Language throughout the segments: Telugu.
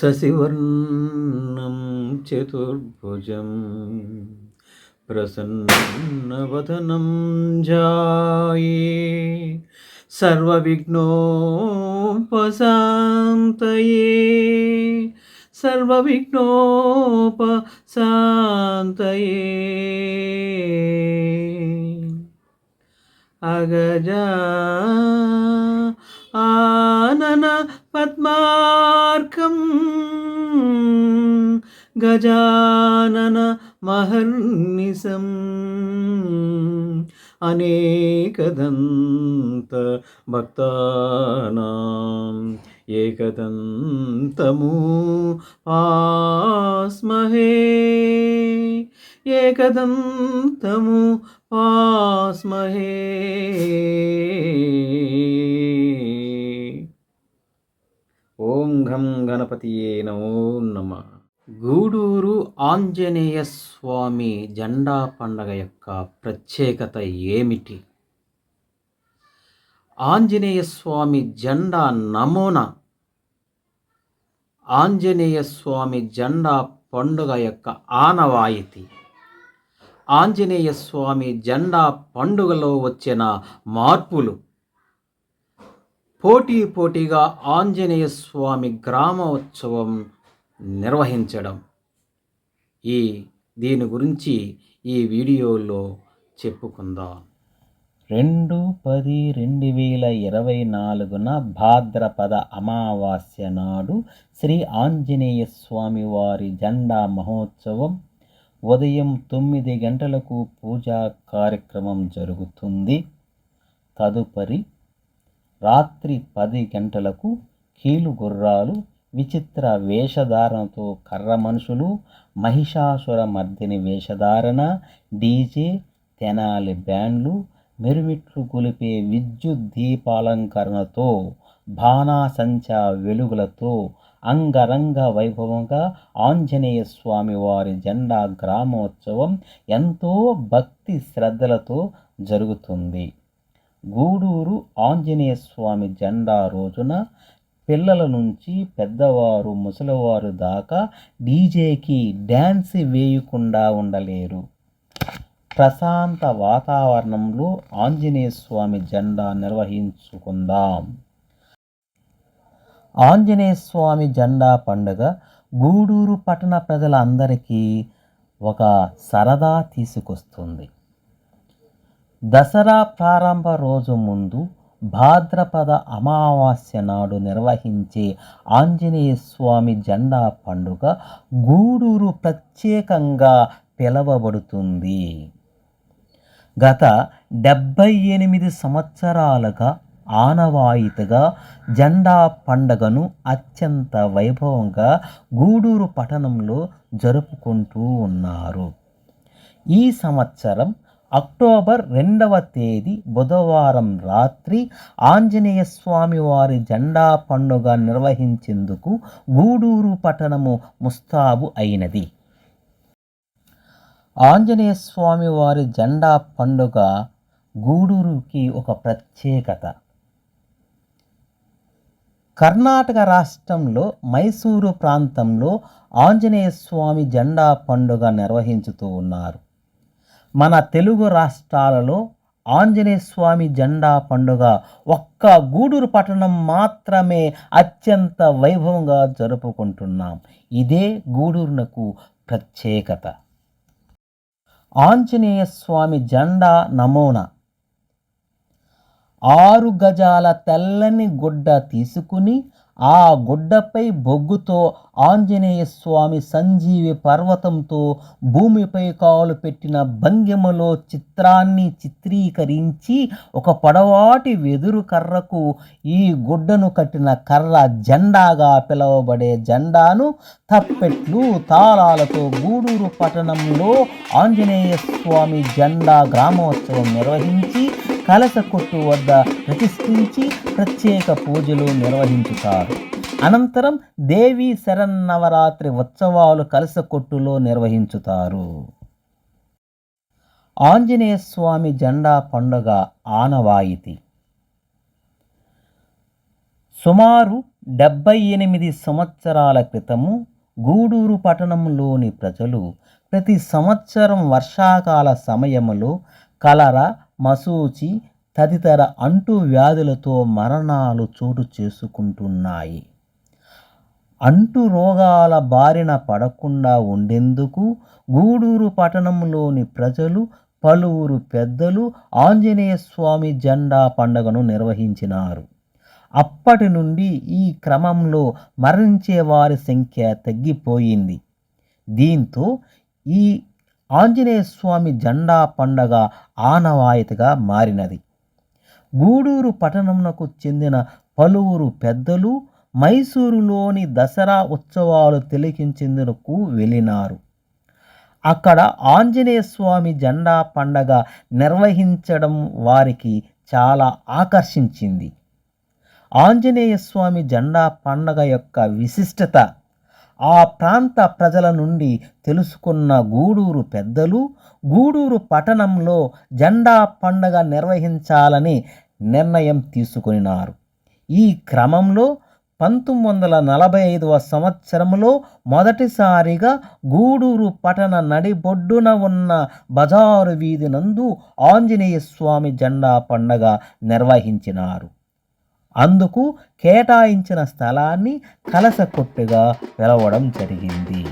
सशिवर्णं चतुर्भुजं प्रसन्नवदनं जाये सर्वविघ्नोपशान्तये सर्वविघ्नोपशान्तये अगजा గజానన మహర్నిశం. అనేకదంత భక్తానాం. ఏకదంతము పాస్మహే. ఏకదంతము పాస్మహే. ఓం ఘం గణపతియే నమో నమః. గూడూరు ఆంజనేయ స్వామి జెండా పండగ యొక్క ప్రత్యేకత ఏమిటి? ఆంజనేయ స్వామి జెండా నమూనా? ఆంజనేయ స్వామి జెండా పండుగ యొక్క ఆనవాయితీ? ఆంజనేయ స్వామి జెండా పండుగలో వచ్చిన మార్పులు? పోటీ పోటీగా ఆంజనేయ స్వామి గ్రామోత్సవం నిర్వహించడం. ఈ దీని గురించి ఈ వీడియోలో చెప్పుకుందాం. రెండు పది రెండు వేల ఇరవై నాలుగున భాద్రపద అమావాస్య నాడు శ్రీ ఆంజనేయ స్వామి వారి జెండా మహోత్సవం. ఉదయం తొమ్మిది గంటలకు పూజా కార్యక్రమం జరుగుతుంది. తదుపరి రాత్రి పది గంటలకు కీలు గుర్రాలు విచిత్ర వేషధారణతో కర్ర మనుషులు మహిషాసుర మర్దిని వేషధారణ డీజే తెనాలి బ్యాండ్లు మెరుమిట్లు కొలిపే విద్యుత్ దీపాలంకరణతో బాణాసంచ వెలుగులతో అంగరంగ వైభవంగా ఆంజనేయ స్వామి వారి జెండా గ్రామోత్సవం ఎంతో భక్తి శ్రద్ధలతో జరుగుతుంది. గూడూరు ఆంజనేయ స్వామి జెండా రోజున పిల్లల నుంచి పెద్దవారు ముసలివారు దాకా డీజేకి డ్యాన్స్ వేయకుండా ఉండలేరు. ప్రశాంత వాతావరణంలో ఆంజనేయ స్వామి జెండా నిర్వహించుకుందాం. ఆంజనేయ స్వామి జెండా పండుగ గూడూరు పట్టణ ప్రజలందరికీ ఒక సరదా తీసుకొస్తుంది. దసరా ప్రారంభ రోజు ముందు భాద్రపద అమావాస్య నాడు నిర్వహించే ఆంజనేయ స్వామి జెండా పండుగ గూడూరు ప్రత్యేకంగా పిలవబడుతుంది. గత డెబ్భై ఎనిమిది సంవత్సరాలుగా ఆనవాయితీగా జెండా పండగను అత్యంత వైభవంగా గూడూరు పట్టణంలో జరుపుకుంటూ ఉన్నారు. ఈ సంవత్సరం అక్టోబర్ రెండవ తేదీ బుధవారం రాత్రి ఆంజనేయ స్వామి వారి జెండా పండుగ నిర్వహించేందుకు గూడూరు పట్టణము ముస్తాబు అయినది. ఆంజనేయ స్వామి వారి జెండా పండుగ గూడూరుకి ఒక ప్రత్యేకత. కర్ణాటక రాష్ట్రంలో మైసూరు ప్రాంతంలో ఆంజనేయ స్వామి జెండా పండుగ నిర్వహించుతూ ఉన్నారు. మన తెలుగు రాష్ట్రాలలో ఆంజనేయ స్వామి జెండా పండుగ ఒక్క గూడూరు పట్టణం మాత్రమే అత్యంత వైభవంగా జరుపుకుంటున్నాం. ఇదే గూడూరునకు ప్రత్యేకత. ఆంజనేయ స్వామి జెండా నమూనా. ఆరు గజాల తెల్లని గుడ్డ తీసుకుని ఆ గుడ్డపై బొగ్గుతో ఆంజనేయ స్వామి సంజీవి పర్వతంతో భూమిపై కాలు పెట్టిన భంగిమలో చిత్రాన్ని చిత్రీకరించి ఒక పొడవాటి వెదురు కర్రకు ఈ గుడ్డను కట్టిన కర్ర జెండాగా పిలువబడే జెండాను తప్పెట్లు తాళాలతో గూడూరు పట్టణంలో ఆంజనేయ స్వామి జెండా గ్రామోత్సవం నిర్వహించి కలస కొట్టు వద్ద ప్రతిష్ఠించి ప్రత్యేక పూజలు నిర్వహించుతారు. అనంతరం దేవి శరన్నవరాత్రి ఉత్సవాలు కలస కొట్టులో నిర్వహించుతారు. ఆంజనేయ స్వామి జెండా పండుగ ఆనవాయితీ. సుమారు డెబ్బై ఎనిమిది సంవత్సరాల క్రితము గూడూరు పట్టణంలోని ప్రజలు ప్రతి సంవత్సరం వర్షాకాల సమయములో కలర మసూచి తదితర అంటు వ్యాధులతో మరణాలు చోటు చేసుకుంటున్నాయి. అంటు రోగాల బారిన పడకుండా ఉండేందుకు గూడూరు పట్టణంలోని ప్రజలు పలువురు పెద్దలు ఆంజనేయ స్వామి జెండా పండుగను నిర్వహించినారు. అప్పటి నుండి ఈ క్రమంలో మరణించే వారి సంఖ్య తగ్గిపోయింది. దీంతో ఈ ఆంజనేయ స్వామి జెండా పండగ ఆనవాయితగా మారినది. గూడూరు పట్టణంకు చెందిన పలువురు పెద్దలు మైసూరులోని దసరా ఉత్సవాలు తిలకించేందుకు వెళ్ళినారు. అక్కడ ఆంజనేయ స్వామి జెండా పండగ నిర్వహించడం వారికి చాలా ఆకర్షించింది. ఆంజనేయ స్వామి జెండా పండగ యొక్క విశిష్టత ఆ ప్రాంత ప్రజల నుండి తెలుసుకున్న గూడూరు పెద్దలు గూడూరు పట్టణంలో జెండా పండగ నిర్వహించాలని నిర్ణయం తీసుకున్నారు. ఈ క్రమంలో పంతొమ్మిది వందల నలభై ఐదవ సంవత్సరంలో మొదటిసారిగా గూడూరు పట్టణ నడిబొడ్డున ఉన్న బజారు వీధి నందు ఆంజనేయ స్వామి జెండా పండగ నిర్వహించినారు. అందుకు కేటాయించిన స్థలాన్ని కలసకొట్టుగా పిలవడం జరిగింది.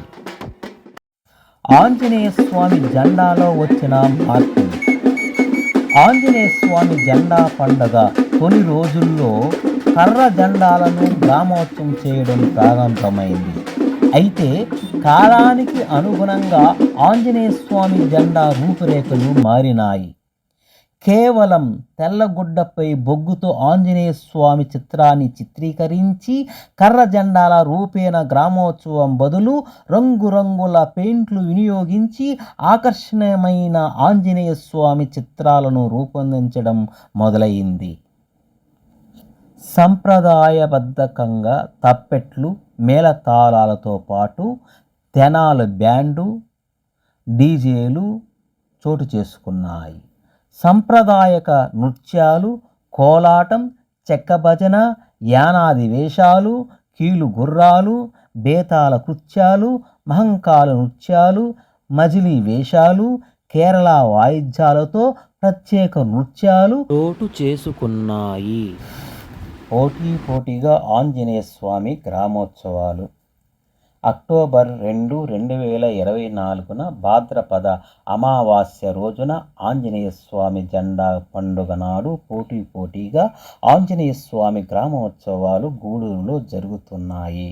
ఆంజనేయ స్వామి జెండాలో వచ్చిన మార్పు. ఆంజనేయ స్వామి జెండా పండగ తొలి రోజుల్లో కర్ర జెండాలను గ్రామోత్సవం చేయడం ప్రారంభమైంది. అయితే కాలానికి అనుగుణంగా ఆంజనేయ స్వామి జెండా రూపురేఖలు మారినాయి. కేవలం తెల్లగుడ్డపై బొగ్గుతో ఆంజనేయ స్వామి చిత్రాన్ని చిత్రీకరించి కర్ర జెండాల రూపేణ గ్రామోత్సవం బదులు రంగురంగుల పెయింట్లు వినియోగించి ఆకర్షణీయమైన ఆంజనేయ స్వామి చిత్రాలను రూపొందించడం మొదలైంది. సంప్రదాయబద్ధకంగా తప్పెట్లు మేళతాళాలతో పాటు తెనాల బ్యాండు డీజేలు చోటు చేసుకున్నాయి. సంప్రదాయక నృత్యాలు కోలాటం చెక్క భజన యానాది వేషాలు కీలు గుర్రాలు బేతాల కృత్యాలు మహంకాల నృత్యాలు మజిలీ వేషాలు కేరళ వాయిద్యాలతో ప్రత్యేక నృత్యాలు. చోటు చేసుకున్నాయి. పోటీ పోటీగా ఆంజనేయ స్వామి గ్రామోత్సవాలు. అక్టోబర్ రెండు రెండు వేల ఇరవై నాలుగున భాద్రపద అమావాస్య రోజున ఆంజనేయ స్వామి జెండా పండుగ నాడు పోటీ పోటీగా ఆంజనేయ స్వామి గ్రామోత్సవాలు గూడూరులో జరుగుతున్నాయి.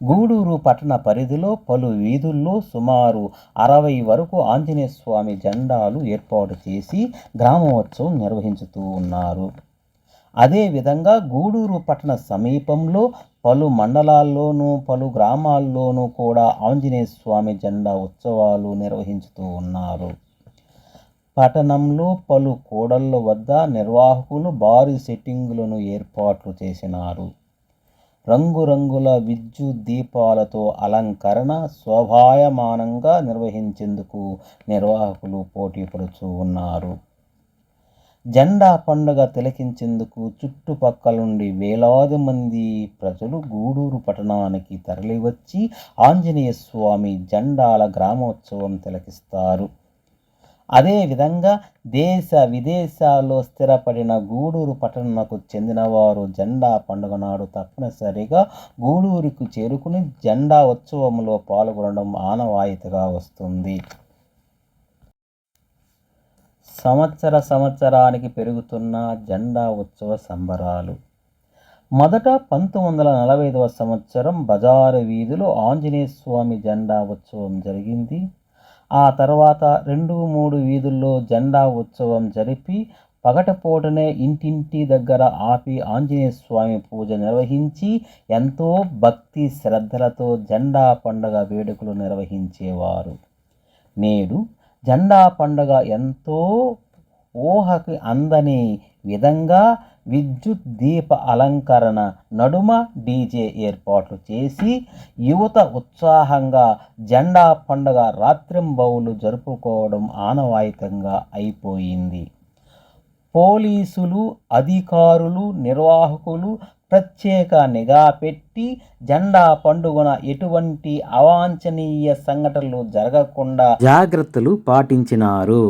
గూడూరు పట్టణ పరిధిలో పలు వీధుల్లో సుమారు అరవై వరకు ఆంజనేయ స్వామి జెండాలు ఏర్పాటు చేసి గ్రామోత్సవం నిర్వహించుతూ ఉన్నారు. అదేవిధంగా గూడూరు పట్టణ సమీపంలో పలు మండలాల్లోనూ పలు గ్రామాల్లోనూ కూడా ఆంజనేయ స్వామి జెండా ఉత్సవాలు నిర్వహించుతూ ఉన్నారు. పట్టణంలో పలు కూడళ్ళ వద్ద నిర్వాహకులు భారీ సెట్టింగులను ఏర్పాట్లు చేసినారు. రంగురంగుల విద్యుత్ దీపాలతో అలంకరణ శోభాయమానంగా నిర్వహించేందుకు నిర్వాహకులు పోటీ పడుతూ ఉన్నారు. జెండా పండుగ తిలకించేందుకు చుట్టుపక్కల నుండి వేలాది మంది ప్రజలు గూడూరు పట్టణానికి తరలివచ్చి ఆంజనేయ స్వామి జెండాల గ్రామోత్సవం తిలకిస్తారు. అదేవిధంగా దేశ విదేశాల్లో స్థిరపడిన గూడూరు పట్టణకు చెందినవారు జెండా పండుగ నాడు తప్పనిసరిగా గూడూరుకు చేరుకుని జెండా ఉత్సవంలో పాల్గొనడం ఆనవాయితీగా వస్తుంది. సంవత్సర సంవత్సరానికి పెరుగుతున్న జెండా ఉత్సవ సంబరాలు. మొదట పంతొమ్మిది వందల నలభై ఐదవ సంవత్సరం బజారు వీధిలో ఆంజనేయ స్వామి జెండా ఉత్సవం జరిగింది. ఆ తర్వాత రెండు మూడు వీధుల్లో జెండా ఉత్సవం జరిపి పగటపూటనే ఇంటింటి దగ్గర ఆపి ఆంజనేయ స్వామి పూజ నిర్వహించి ఎంతో భక్తి శ్రద్ధలతో జెండా పండుగ వేడుకలు నిర్వహించేవారు. నేడు జెండా పండుగ ఎంతో ఊహకి అందని విధంగా విద్యుత్ దీప అలంకరణ నడుమ డీజే ఏర్పాట్లు చేసి యువత ఉత్సాహంగా జెండా పండుగ రాత్రింబవులు జరుపుకోవడం ఆనవాయితంగా అయిపోయింది. పోలీసులు అధికారులు నిర్వాహకులు ప్రత్యేక నిఘా పెట్టి జెండా పండుగన ఎటువంటి అవాంఛనీయ సంఘటనలు జరగకుండా జాగ్రత్తలు పాటించినారు.